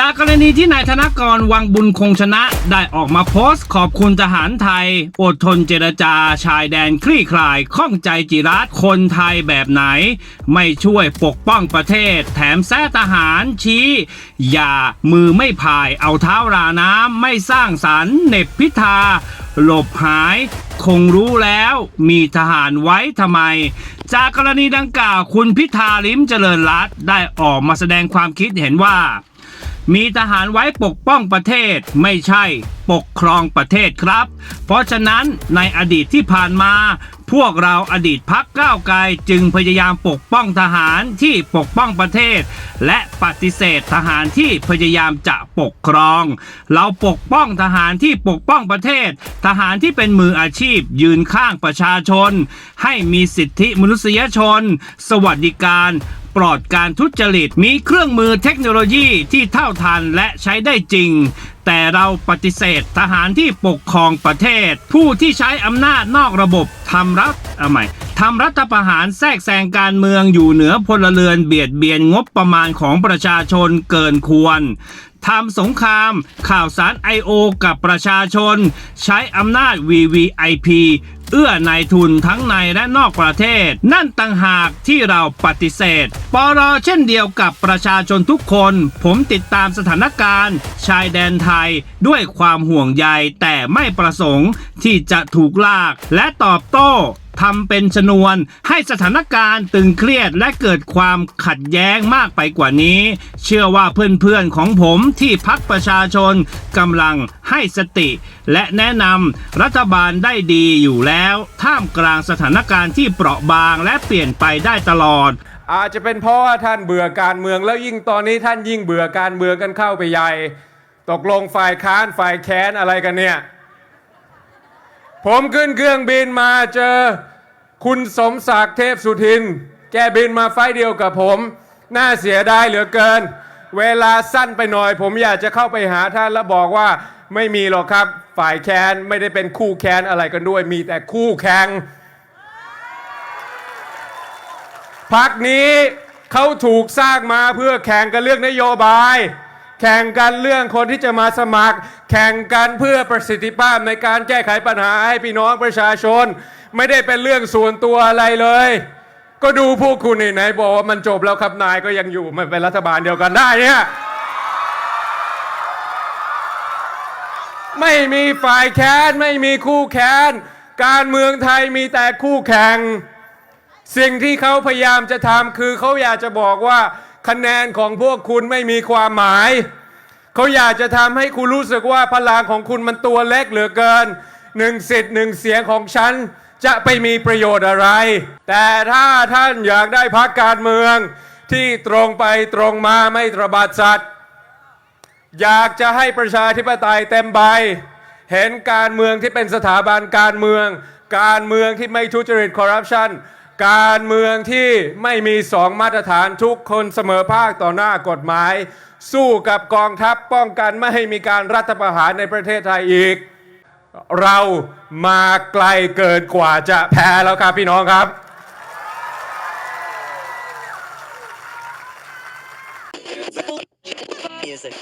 จากกรณีที่นายธนกรวังบุญคงชนะได้ออกมาโพสต์ขอบคุณทหารไทย อดทนเจรจาชายแดนคลี่คลายข้องใจจิรัตคนไทยแบบไหน ไม่ช่วยปกป้องประเทศ แถมแซ่ทหารชี้ อย่ามือไม่พายเอาเท้าราน้ำไม่สร้างสรรค์เน็บพิธาหลบหาย คงรู้แล้วมีทหารไว้ทำไม จากกรณีดังกล่าวคุณพิธาลิ้มเจริญรัตได้ออกมาแสดงความคิดเห็นว่า มีทหารไว้ปกป้องประเทศไม่ใช่ปกครองประเทศครับ เพราะฉะนั้นในอดีตที่ผ่านมา พวกเราอดีตพักก้าวไกลจึงพยายามปกป้องทหารที่ปกป้องประเทศ และปฏิเสธทหารที่พยายามจะปกครอง เราปกป้องทหารที่ปกป้องประเทศ ทหารที่เป็นมืออาชีพยืนข้างประชาชน ให้มีสิทธิมนุษยชน สวัสดิการ ปลอดการทุจริต มีเครื่องมือเทคโนโลยีที่เท่าทันและใช้ได้จริง แต่เราปฏิเสธทหารที่ปกครองประเทศ ผู้ที่ใช้อำนาจนอกระบบทำรัฐเอาใหม่ทำรัฐประหารแทรกแซงการเมืองอยู่เหนือพลเรือนเบียดเบียนงบประมาณของประชาชนเกินควร ทำสงคราม ข่าวสาร I.O. กับประชาชน ใช้อำนาจ VVIP เอื้อนายทุนทั้งในและนอกประเทศ นั่นต่างหากที่เราปฏิเสธ ปรเช่นเดียวกับประชาชนทุกคน ผมติดตามสถานการณ์ ชายแดนไทยด้วยความห่วงใยแต่ไม่ประสงค์ที่จะถูกลากและตอบโต้ ทำเป็นชนวนให้สถานการณ์ตึงเครียดและเกิดความขัดแย้งมากไปกว่านี้ เชื่อว่าเพื่อนๆของผมที่พักประชาชนกำลังให้สติ และแนะนำรัฐบาลได้ดีอยู่แล้ว ท่ามกลางสถานการณ์ที่เปราะบางและเปลี่ยนไปได้ตลอด อาจจะเป็นเพราะว่าท่านเบื่อการเมืองแล้วยิ่งตอนนี้ท่านยิ่งเบื่อการเมืองกันเข้าไปใหญ่ ตกลงฝ่ายค้านฝ่ายแค้นอะไรกันเนี่ย ผมขึ้นเครื่องบินมาเจอ คุณสมศักดิ์เทพสุทิน แกบินมาไฟเดียวกับผม น่าเสียดายเหลือเกิน เวลาสั้นไปหน่อย ผมอยากจะเข้าไปหาท่านแล้วบอกว่าไม่มีหรอกครับ ฝ่ายแค้นไม่ได้เป็นคู่แค้นอะไรกันด้วย มีแต่คู่แข่งพักนี้เขาถูกสร้างมาเพื่อแข่งกันเรื่องนโยบาย แข่งกันเรื่องคนที่จะมาสมัคร แข่งกันเพื่อประสิทธิภาพในการแก้ไขปัญหาให้พี่น้องประชาชน ไม่ได้เป็นเรื่องส่วนตัวอะไรเลย ก็ดูพวกคุณนี่ไหนบอกว่ามันจบแล้วครับนายก็ยังอยู่มันเป็นรัฐบาลเดียวกันได้เนี่ยไม่มีฝ่ายแค้นไม่มีคู่แค้นการเมืองไทยมีแต่คู่แข่ง สิ่งที่เขาพยายามจะทำคือเขาอยากจะบอกว่า คะแนนของพวกคุณไม่มีความหมาย เขาอยากจะทำให้คุณรู้สึกว่าพลังของคุณมันตัวเล็กเหลือเกินหนึ่งสิทธิ์หนึ่งเสียงของฉันจะไปมีประโยชน์อะไร แต่ถ้าท่านอยากได้พักการเมืองที่ตรงไปตรงมาไม่ตระบาดสัตว์อยากจะให้ประชาธิปไตยเต็มใบ เห็นการเมืองที่เป็นสถาบันการเมือง การเมืองที่ไม่ทุจริตคอร์รัปชัน การเมืองที่ไม่มีสองมาตรฐานทุกคนเสมอภาคต่อหน้ากฎหมาย สู้กับกองทัพป้องกันไม่ให้มีการรัฐประหารในประเทศไทยอีก เรามาไกลเกินกว่าจะแพ้แล้วครับพี่น้องครับ music.